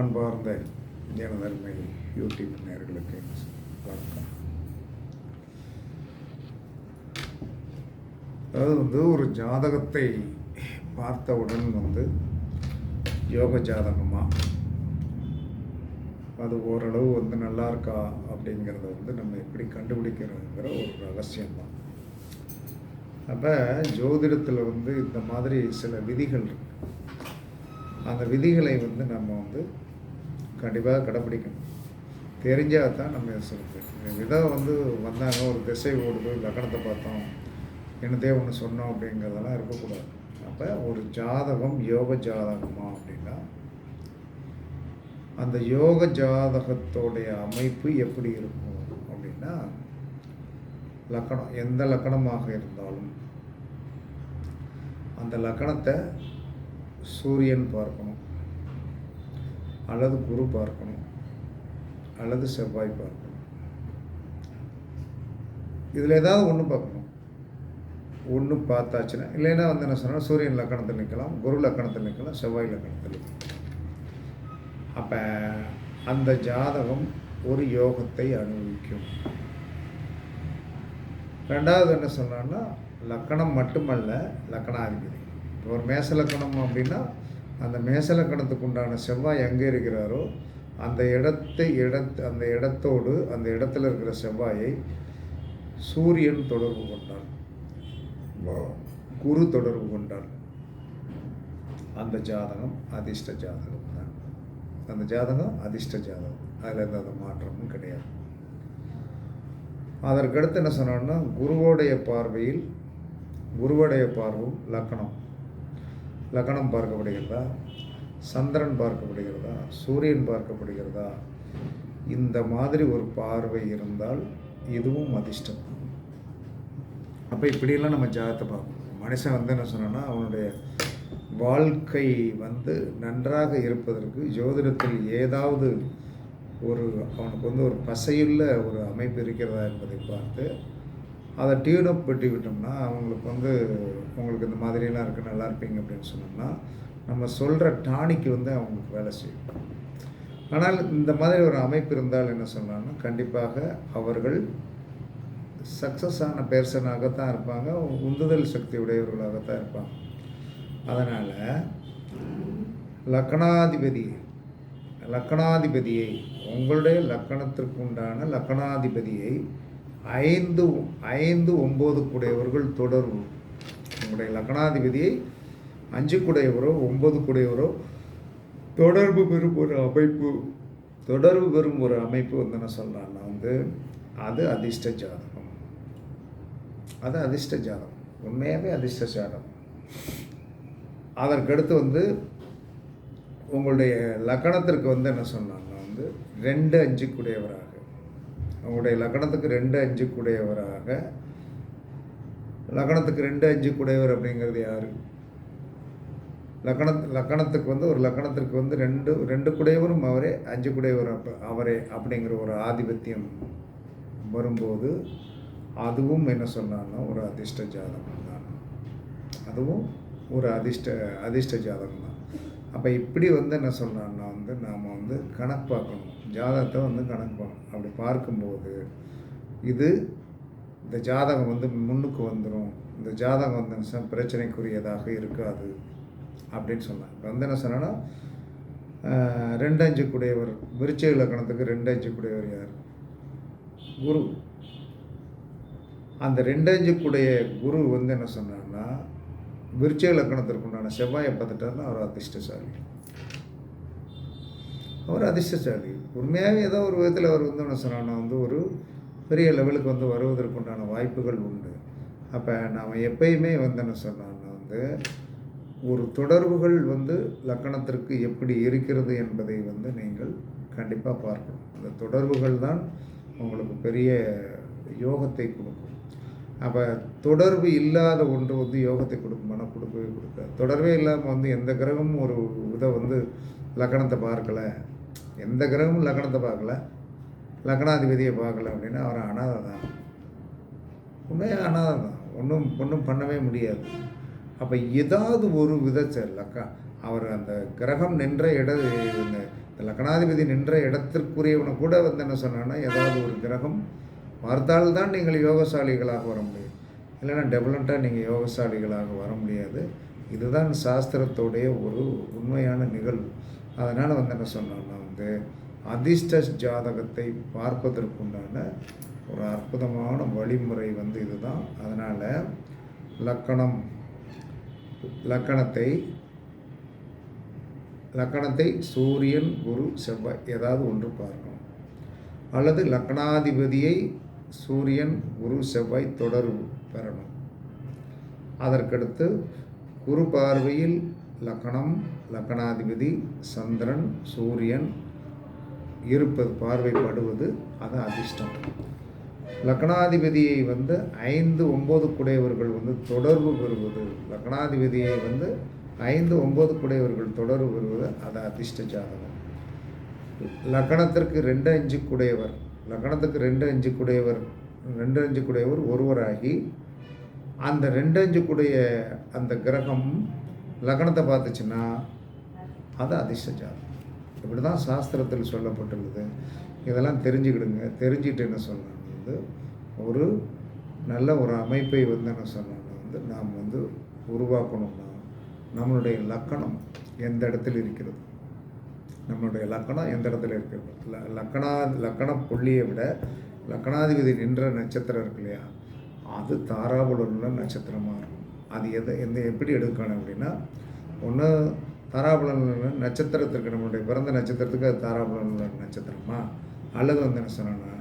அன்பார்ந்த ஜனதன்மை யூடியூப் நேர்களுக்கு வணக்கம். அதாவது வந்து ஒரு ஜாதகத்தை பார்த்தவுடன் வந்து யோக ஜாதகமா? அது ஓரளவு வந்து நல்லா இருக்கா அப்படிங்கிறத வந்து நம்ம எப்படி கண்டுபிடிக்கிறதுங்கிற ஒரு ரகசியம்தான். அப்போ ஜோதிடத்தில் வந்து இந்த மாதிரி சில விதிகள் இருக்கு. அந்த விதிகளை வந்து நம்ம வந்து கண்டிப்பாக கடைப்பிடிக்கணும். தெரிஞ்சால் தான் நம்ம சொல்லுது விதம் வந்து வந்தாங்க ஒரு திசை ஓடுது லக்கணத்தை பார்த்தோம். என்னதே ஒன்று சொன்னோம் அப்படிங்கிறதெல்லாம் இருக்கக்கூடாது. அப்போ ஒரு ஜாதகம் யோக ஜாதகமா அப்படின்னா அந்த யோக ஜாதகத்தோடைய அமைப்பு எப்படி இருக்கும் அப்படின்னா லக்கணம் எந்த லக்கணமாக இருந்தாலும். அந்த லக்கணத்தை சூரியன் பார்க்கணும். அல்லது குரு பார்க்கணும். அல்லது செவ்வாய் பார்க்கணும். இதில் ஏதாவது ஒன்று பார்க்கணும். ஒன்று பார்த்தாச்சுன்னா இல்லைன்னா வந்து என்ன சொன்னால் சூரியன் லக்கணத்தில் நிற்கலாம் குரு லக்கணத்தில் நிற்கலாம் செவ்வாய் லக்கணத்தில் நிற்கலாம் அப்போ அந்த ஜாதகம் ஒரு யோகத்தை அனுபவிக்கும். ரெண்டாவது என்ன சொன்னான்னா லக்கணம் மட்டுமல்ல லக்கணாதிபதி. இப்போ ஒரு மேச லக்கணம் அப்படின்னா அந்த மேசல லக்கணத்துக்கு உண்டான செவ்வாய் எங்கே இருக்கிறாரோ அந்த இடத்தை இடத் அந்த இடத்தோடு அந்த இடத்துல இருக்கிற செவ்வாயை சூரியன் தொடர்பு கொண்டான். குரு தொடர்பு கொண்டான். அந்த ஜாதகம் அதிர்ஷ்ட ஜாதகம் தான். அந்த ஜாதகம் அதிர்ஷ்ட ஜாதகம். அதில் எந்த மாற்றமும் கிடையாது. அதற்கடுத்து என்ன சொன்னோன்னா குருவோடைய பார்வையில் குருவோடைய பார்வும் லக்கணம். லக்னம் பார்க்கப்படுகிறதா? சந்திரன் பார்க்கப்படுகிறதா? சூரியன் பார்க்கப்படுகிறதா? இந்த மாதிரி ஒரு பார்வை இருந்தால் இதுவும் அதிர்ஷ்டம். அப்போ இப்படியெல்லாம் நம்ம ஜாதகத்தை பார்க்கணும். மனுஷன் வந்து என்ன சொன்னோன்னா அவனுடைய வாழ்க்கை வந்து நன்றாக இருப்பதற்கு ஜோதிடத்தில் ஏதாவது ஒரு அவனுக்கு வந்து ஒரு பசையுள்ள ஒரு அமைப்பு இருக்கிறதா என்பதை பார்த்து அதை டியூன் அப் பண்ணி விட்டோம்னா அவங்களுக்கு வந்து உங்களுக்கு இந்த மாதிரியெல்லாம் இருக்குது நல்லா இருப்பீங்க அப்படின்னு சொன்னோம்னா நம்ம சொல்கிற டானிக்கு வந்து அவங்களுக்கு வேலை செய்யும். ஆனால் இந்த மாதிரி ஒரு அமைப்பு இருந்தால் என்ன சொன்னாங்கன்னா கண்டிப்பாக அவர்கள் சக்ஸஸ் ஆன பேர்சனாகத்தான் இருப்பாங்க உந்துதல் சக்தி உடையவர்களாகத்தான் இருப்பாங்க. அதனால் லக்கணாதிபதி லக்கணாதிபதியை உங்களுடைய லக்கணத்திற்கு உண்டான லக்கணாதிபதியை ஐந்து ஐந்து ஒம்பது கூடையவர்கள் தொடர்பு உங்களுடைய லக்கணாதிபதியை அஞ்சு கூடையவரோ ஒம்பது கூடையவரோ தொடர்பு பெறும் ஒரு அமைப்பு தொடர்பு பெறும் ஒரு அமைப்பு வந்து என்ன சொல்கிறான்னா வந்து அது அதிர்ஷ்ட ஜாதகம். அது அதிர்ஷ்ட ஜாதகம். உண்மையாகவே அதிர்ஷ்ட ஜாதகம். அதற்கடுத்து வந்து உங்களுடைய லக்கணத்திற்கு வந்து என்ன சொன்னாங்கன்னா வந்து ரெண்டு அஞ்சு கூடையவராக உங்களுடைய லக்கணத்துக்கு ரெண்டு அஞ்சு கூடையவராக. லக்கணத்துக்கு ரெண்டு அஞ்சு கூடையவர் அப்படிங்கிறது யார்? லக்கண லக்கணத்துக்கு வந்து ஒரு லக்கணத்திற்கு வந்து ரெண்டு ரெண்டு குடையவரும் அவரே அஞ்சு குடையவர் அப்போ அவரே அப்படிங்கிற ஒரு ஆதிபத்தியம் வரும்போது அதுவும் என்ன சொன்னான்னா ஒரு அதிர்ஷ்ட ஜாதகம் தான் அதுவும் ஒரு அதிர்ஷ்ட அதிர்ஷ்ட ஜாதகம் தான் அப்போ இப்படி வந்து என்ன சொன்னான்னா வந்து நாம் வந்து கணக்கு பார்க்கணும். ஜாதகத்தை வந்து கணக்கு அப்படி பார்க்கும்போது இது இந்த ஜாதகம் வந்து முன்னுக்கு வந்துடும் இந்த ஜாதகம் வந்து பிரச்சனைக்குரியதாக இருக்காது அப்படின்னு சொன்னாங்க. இப்போ வந்து என்ன சொன்னேன்னா ரெண்டு அஞ்சு குடையவர் விருச்ச இலக்கணத்துக்கு ரெண்டு அஞ்சு குடையவர் யார்? குரு. அந்த ரெண்டு அஞ்சு குடைய குரு வந்து என்ன சொன்னான்னா விருச்ச இலக்கணத்திற்கு உண்டான செவ்வாயை பார்த்துட்டாருன்னா அவர் அதிர்ஷ்டசாலி. அவர் அதிர்ஷ்டசாலி. உண்மையாகவே ஏதோ ஒரு விதத்தில் அவர் வந்து என்ன சொன்னான்னா வந்து ஒரு பெரிய லெவலுக்கு வந்து வருவதற்கு உண்டான வாய்ப்புகள் உண்டு. அப்போ நாம் எப்பயுமே வந்து என்ன சொன்னான்னா வந்து ஒரு தொடர்புகள் வந்து லக்கணத்திற்கு எப்படி இருக்கிறது என்பதை வந்து நீங்கள் கண்டிப்பாக பார்க்கணும். அந்த தொடர்புகள் தான் உங்களுக்கு பெரிய யோகத்தை கொடுக்கும். அப்போ தொடர்பு இல்லாத ஒன்று வந்து யோகத்தை கொடுக்குமானா கொடுக்கவே கொடுக்காது. தொடர்பே இல்லாமல் வந்து எந்த கிரகமும் ஒரு இதை வந்து லக்கணத்தை பார்க்கலை. எந்த கிரகமும் லக்கணத்தை பார்க்கல. லக்கணாதிபதியை பார்க்கல அப்படின்னா அவர் அனாதை தான் உண்மையாக அனாதை தான் ஒன்றும் ஒன்றும் பண்ணவே முடியாது. அப்போ ஏதாவது ஒரு விதத்தை லக்கா அவர் அந்த கிரகம் நின்ற இட இந்த லக்கணாதிபதி லக்னாதிபதி நின்ற இடத்திற்குரியவனை கூட வந்து என்ன சொன்னான்னா ஏதாவது ஒரு கிரகம் பார்த்தால்தான் நீங்கள் யோகசாலிகளாக வர முடியும். இல்லைன்னா டெவலப்டாக நீங்கள் யோகசாலிகளாக வர முடியாது. இதுதான் சாஸ்திரத்தோடைய ஒரு உண்மையான நிகழ்வு. அதனால் வந்து என்ன சொன்னோம்னா வந்து அதிர்ஷ்ட ஜாதகத்தை பார்ப்பதற்குண்டான ஒரு அற்புதமான வழிமுறை வந்து இதுதான். அதனால் லக்கணம் லக்கணத்தை லக்கணத்தை சூரியன் குரு செவ்வாய் ஏதாவது ஒன்று பார்க்கணும். அல்லது லக்கணாதிபதியை சூரியன் குரு செவ்வாய் தொடர்பு பெறணும். அதற்கடுத்து குரு பார்வையில் லக்கணம் லக்கணாதிபதி சந்திரன் சூரியன் இருப்பது பார்வைப்படுவது அது அதிர்ஷ்டம். லக்னாதிபதியை வந்து ஐந்து ஒம்பது குடையவர்கள் வந்து தொடர்பு பெறுவது லக்னாதிபதியை வந்து ஐந்து ஒம்பது குடையவர்கள் தொடர்பு பெறுவது அது அதிர்ஷ்ட ஜாதகம். லக்கணத்திற்கு ரெண்டு அஞ்சு குடையவர் லக்கணத்துக்கு ரெண்டு அஞ்சு குடையவர் ரெண்டு அஞ்சு குடையவர் ஒருவராகி அந்த ரெண்டு அஞ்சு குடைய அந்த கிரகம் லக்னத்தை பார்த்துச்சுன்னா அது அதிர்ஷ்ட ஜாதகம் இப்படி தான் சாஸ்திரத்தில் சொல்லப்பட்டுள்ளது. இதெல்லாம் தெரிஞ்சுக்கிடுங்க. தெரிஞ்சுட்டு என்ன சொல்லணும் வந்து ஒரு நல்ல ஒரு அமைப்பை வந்து என்ன சொல்லணும் வந்து நாம் வந்து உருவாக்கணும்னா நம்மளுடைய லக்கணம் எந்த இடத்துல இருக்கிறது? நம்மளுடைய லக்கணம் எந்த இடத்துல இருக்கிறது? ல லக்கணா லக்கண புள்ளியை விட லக்கணாதிபதி நின்ற நட்சத்திரம் இருக்கு இல்லையா? அது தாராபுலனுள்ள நட்சத்திரமாக இருக்கும். அது எதை எந்த எப்படி எடுக்கணும் அப்படின்னா ஒன்று தாராபலன் நட்சத்திரத்திற்கு நம்மளுடைய பிறந்த நட்சத்திரத்துக்கு அது தாராபலன் நட்சத்திரமா? அல்லது வந்து என்ன சொன்னோன்னா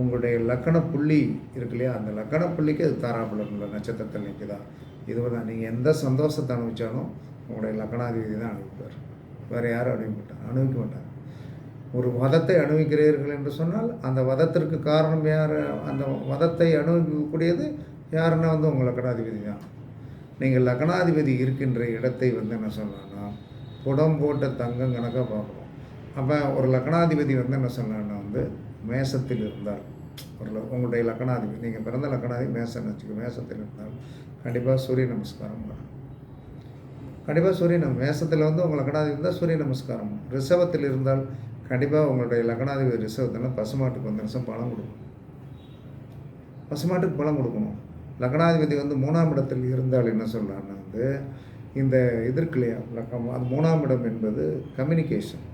உங்களுடைய லக்கண புள்ளி இருக்கு இல்லையா? அந்த லக்கண புள்ளிக்கு அது தாராபலன் நட்சத்திரத்தில் நிற்குதா இது தான் நீங்கள் எந்த சந்தோஷத்தை அனுபவிச்சாலும் உங்களுடைய லக்கணாதிபதி தான் அனுபவிப்பார். வேறு யாரும் அனுபவிக்க மாட்டாங்க அனுபவிக்க மாட்டாங்க ஒரு வதத்தை அனுபவிக்கிறீர்கள் என்று சொன்னால் அந்த வதத்திற்கு காரணம் யார்? அந்த வதத்தை அனுபவிக்கக்கூடியது யாருன்னா வந்து உங்கள் லக்கணாதிபதி தான். நீங்கள் லக்னாதிபதி இருக்கின்ற இடத்தை வந்து என்ன சொல்லலாம்னா குடம் போட்ட தங்கம் கணக்காக பார்க்கணும் அப்போ ஒரு லக்னாதிபதி வந்து என்ன சொல்லலாம்னா வந்து மேசத்தில் இருந்தால் ஒரு உங்களுடைய லக்னாதிபதி நீங்கள் பிறந்த லக்னாதிபதி மேசன்னு வச்சுக்கோ மேசத்தில் இருந்தால் கண்டிப்பாக சூரிய நமஸ்காரம் பண்ணணும் கண்டிப்பாக சூரிய நம்ம மேசத்தில் வந்து உங்கள் லக்னாதிபதி இருந்தால் சூரிய நமஸ்காரம் ரிசவத்தில் இருந்தால் கண்டிப்பாக உங்களுடைய லக்னாதிபதி ரிசவத்தில் பசுமாட்டுக்கு வந்து நிமிஷம் பழம் கொடுக்கும். பசுமாட்டுக்கு பழம் கொடுக்கணும். லக்னாதிபதி வந்து மூணாம் இடத்தில் இருந்தால் என்ன சொல்லலான்னா வந்து இந்த இதற்கு இல்லையா லக்கம் அது மூணாம் இடம் என்பது கம்யூனிகேஷன்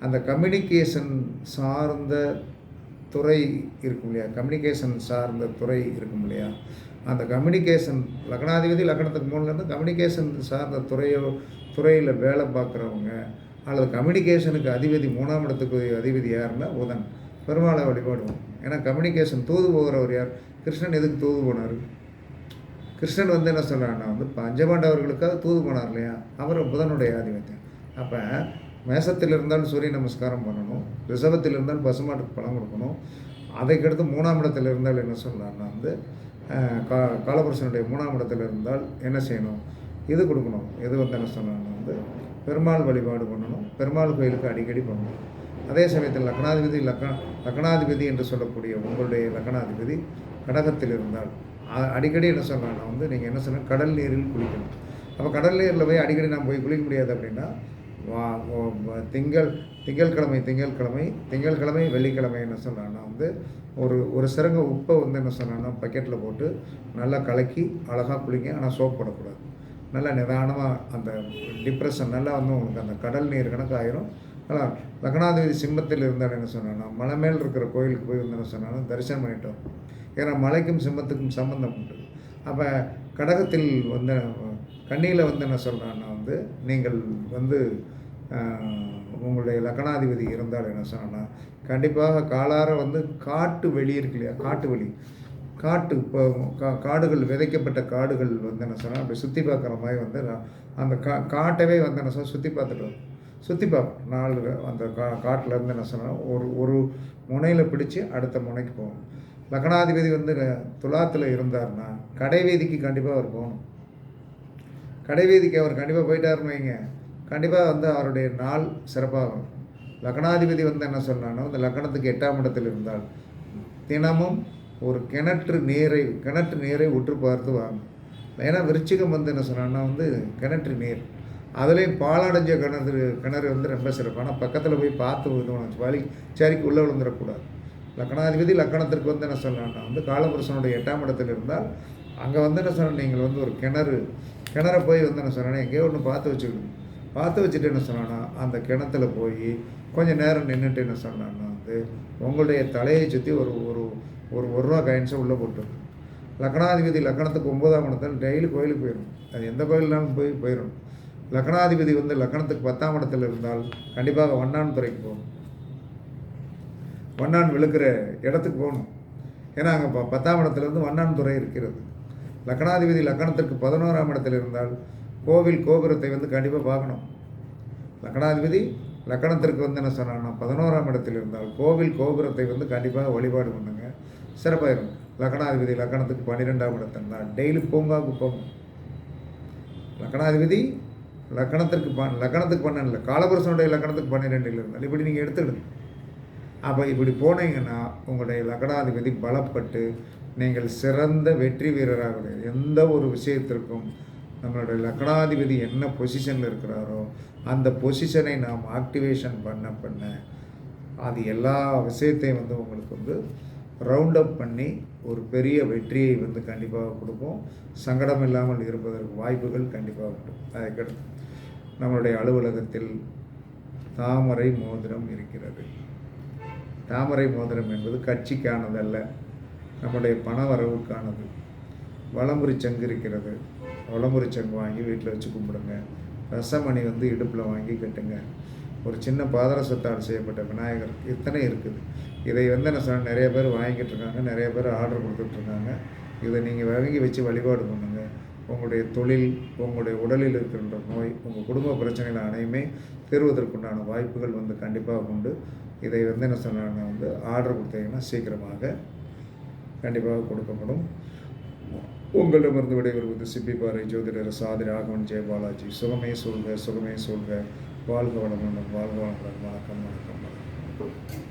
அந்த கம்யூனிகேஷன் சார்ந்த துறை இருக்கும் இல்லையா? கம்யூனிகேஷன் சார்ந்த துறை இருக்கும் இல்லையா? அந்த கம்யூனிகேஷன் லக்னாதிபதி லக்னத்துக்கு மூணுலேருந்து கம்யூனிகேஷன் சார்ந்த துறையோ துறையில் வேலை பார்க்குறவங்க அல்லது கம்யூனிகேஷனுக்கு அதிபதி மூணாம் இடத்துக்கு அதிபதி யாருன்னா புதன். பெருமாளை வழிபாடுவோம். ஏன்னா கம்யூனிகேஷன் தூது போகிறவர் யார்? கிருஷ்ணன் எதுக்கு தூது போனார்? கிருஷ்ணன் வந்து என்ன சொல்கிறான்னா வந்து பஞ்சபாண்டவர்களுக்காக தூது போனார் இல்லையா? அவர் புதனுடைய ஆதிபத்தியம். அப்போ மேசத்தில் இருந்தால் சூரிய நமஸ்காரம் பண்ணணும் ரிஷபத்தில் இருந்தால் பசுமாட்டுக்கு பழம் கொடுக்கணும். அதைக்கடுத்து மூணாம் இடத்துல இருந்தால் என்ன சொல்லலாம்னா வந்து கா காலபுருஷனுடைய மூணாம் இடத்துல இருந்தால் என்ன செய்யணும்? இது கொடுக்கணும். எது வந்து என்ன சொன்னாங்கன்னா வந்து பெருமாள் வழிபாடு பண்ணணும். பெருமாள் கோயிலுக்கு அடிக்கடி பண்ணணும் அதே சமயத்தில் லக்னாதிபதி லக்ன லக்னாதிபதி என்று சொல்லக்கூடிய உங்களுடைய லக்னாதிபதி கடகத்தில் இருந்தால் அடிக்கடி என்ன சொன்னாங்கன்னா வந்து நீங்கள் என்ன சொன்னால் கடல் நீரில் குளிக்கணும். அப்போ கடல் நீரில் போய் அடிக்கடி நான் போய் குளிக்க முடியாது அப்படின்னா வா- திங்கள் திங்கட்கிழமை திங்கட்கிழமை திங்கட்கிழமை வெள்ளிக்கிழமை என்ன சொல்கிறேன்னா வந்து ஒரு ஒரு சிறங்க உப்பை வந்து என்ன சொன்னான்னா பக்கெட்டில் போட்டு நல்லா கலக்கி அழகாக குளிங்க ஆனால் சோப் போடக்கூடாது. நல்லா நிதானமாக அந்த டிப்ரெஷன் நல்லா வந்து உங்களுக்கு அந்த கடல் நீர் கணக்காயிரும் ஆனால் லக்னாதிபதி சிம்மத்தில் இருந்தால் என்ன சொன்னான்னா மலை மேல் இருக்கிற கோயிலுக்கு போய் வந்து என்ன தரிசனம் பண்ணிட்டோம். ஏன்னா மலைக்கும் சிம்மத்துக்கும் சம்பந்தம் உண்டு. அப்போ கடகத்தில் வந்து கண்ணியில் வந்து என்ன சொல்கிறான்னா வந்து நீங்கள் வந்து உங்களுடைய லக்னாதிபதி இருந்தால் என்ன சொன்னா கண்டிப்பாக காலார வந்து காட்டு வெளி இருக்கு இல்லையா? காட்டு வெளி. காட்டு இப்போ கா காடுகள் விதைக்கப்பட்ட காடுகள் வந்து என்ன சொன்னால் அப்படி சுற்றி பார்க்குற மாதிரி வந்து அந்த கா காட்டவே வந்து என்ன சொன்னால் சுற்றி பார்த்துட்டு வரும். சுற்றி பார்ப்போம். நாலு அந்த கா காட்டிலேருந்து என்ன சொன்னால் ஒரு ஒரு முனையில் பிடிச்சி அடுத்த முனைக்கு போகணும். லக்னாதிபதி வந்து துலாத்தில் இருந்தாருன்னா கடைவீதிக்கு கண்டிப்பாக அவர் போகணும். கடைவீதிக்கு அவர் கண்டிப்பாக போயிட்டாருன்னு வைங்க. கண்டிப்பாக வந்து அவருடைய நாள் சிறப்பாகும். லக்னாதிபதி வந்து என்ன சொன்னான்னா இந்த லக்னத்துக்கு எட்டாம் இடத்தில் இருந்தால் தினமும் ஒரு கிணற்று நீரை கிணற்று நீரை உற்று பார்த்து வாங்க. ஏன்னா விருச்சிகம் வந்து என்ன சொன்னான்னா வந்து கிணற்று நீர். அதுலேயும் பாலடைஞ்ச கிணறு கிணறு வந்து ரொம்ப சிறப்பு. ஆனால் பக்கத்தில் போய் பார்த்து விழுந்தோம்னு வழி சரிக்கு உள்ளே விழுந்துடக்கூடாது. லக்கணாதிபதி லக்கணத்திற்கு வந்து என்ன சொல்லலாம்னா வந்து காலபுருஷனுடைய எட்டாம் இடத்துல இருந்தால் அங்கே வந்து என்ன சொன்ன நீங்கள் வந்து ஒரு கிணறு கிணற போய் வந்து என்ன சொன்னேன்னா எங்கேயோ ஒன்று பார்த்து வச்சுக்கணும். பார்த்து வச்சுட்டு என்ன சொன்னான்னா அந்த கிணத்துல போய் கொஞ்சம் நேரம் நின்றுட்டு என்ன சொன்னான்னா வந்து உங்களுடைய தலையை சுற்றி ஒரு ஒரு ஒரு ஒரு ரூபா காயின்ஸை உள்ளே போட்டு லக்னாதிபதி லக்கணத்துக்கு ஒன்பதாம் இடத்துல டெய்லி கோயிலுக்கு போயிடும் அது எந்த கோயில்னாலும் போய் போயிடும் லக்னாதிபதி வந்து லக்கணத்துக்கு பத்தாம் இடத்துல இருந்தால் கண்டிப்பாக வண்ணான் துறைக்கு போகணும். வண்ணான் விழுக்கிற இடத்துக்கு போகணும். ஏன்னா அங்கே ப பத்தாம் இடத்துலேருந்து வண்ணான் துறை இருக்கிறது. லக்னாதிபதி லக்கணத்திற்கு பதினோராம் இடத்துல இருந்தால் கோவில் கோபுரத்தை வந்து கண்டிப்பாக பார்க்கணும். லக்னாதிபதி லக்கணத்திற்கு வந்து என்ன சொன்னாங்கன்னா பதினோராம் இடத்தில் இருந்தால் கோவில் கோபுரத்தை வந்து கண்டிப்பாக வழிபாடு பண்ணுங்க. சிறப்பாயிரும். லக்னாதிபதி லக்கணத்துக்கு பன்னிரெண்டாம் இடத்துல இருந்தால் டெய்லி பூங்காவுக்கு போகும் லக்கணாதிபதி லக்கணத்திற்கு பன் லக்கணத்துக்கு பன்னெண்டில் காலபுருஷனுடைய லக்கணத்துக்கு பன்னிரெண்டில் இருந்தால் இப்படி நீங்கள் எடுத்துடுங்க அப்போ இப்படி போனீங்கன்னா உங்களுடைய லக்கணாதிபதி பலப்பட்டு நீங்கள் சிறந்த வெற்றி வீரராக எந்த ஒரு விஷயத்திற்கும் நம்மளுடைய லக்னாதிபதி என்ன பொசிஷனில் இருக்கிறாரோ அந்த பொசிஷனை நாம் ஆக்டிவேஷன் பண்ண பண்ண அது எல்லா விஷயத்தையும் வந்து உங்களுக்கு வந்து ரவுண்ட் அப் பண்ணி ஒரு பெரிய வெற்றியை வந்து கண்டிப்பாக கொடுக்கும் சங்கடம் இல்லாமல் இருப்பதற்கு வாய்ப்புகள் கண்டிப்பாக உண்டு. அதுக்கடுத்து நம்மளுடைய அலுவலகத்தில் தாமரை மோதிரம் இருக்கிறது. தாமரை மோதிரம் என்பது கட்சிக்கானதல்ல நம்முடைய பண வரவுக்கானது. வளமுறை சங்கு இருக்கிறது. வளமுறை சங்கு வாங்கி வீட்டில் வச்சு கும்பிடுங்க. ரசமணி வந்து இடுப்பில் வாங்கி கட்டுங்க. ஒரு சின்ன பாதரசத்தால் செய்யப்பட்ட விநாயகர் இத்தனை இருக்குது. இதை வந்து என்ன சொன்ன நிறைய பேர் வாங்கிட்டு இருக்காங்க நிறைய பேர் ஆர்டர் கொடுத்துட்ருக்காங்க இதை நீங்கள் வாங்கி வச்சு வழிபாடு பண்ணுங்கள் உங்களுடைய தொழில் உங்களுடைய உடலில் இருக்கின்ற நோய் உங்கள் குடும்ப பிரச்சனைகள் அனையுமே தீர்வதற்குண்டான வாய்ப்புகள் வந்து கண்டிப்பாக உண்டு. இதை வந்து என்ன சொன்னாங்க வந்து ஆர்டர் கொடுத்தீங்கன்னா சீக்கிரமாக கண்டிப்பாக கொடுக்கப்படும். உங்களிடமிருந்து விடைபெறுவது சிப்பிப்பாறை ஜோதிடர் சாதி ராகவன் ஜெயபாலாஜி சுகமே சொல்க சுகமே சொல்க. வாழ்க வளமுடன் வாழ்க வளமுடன். வணக்கம் வணக்கம் வணக்கம்.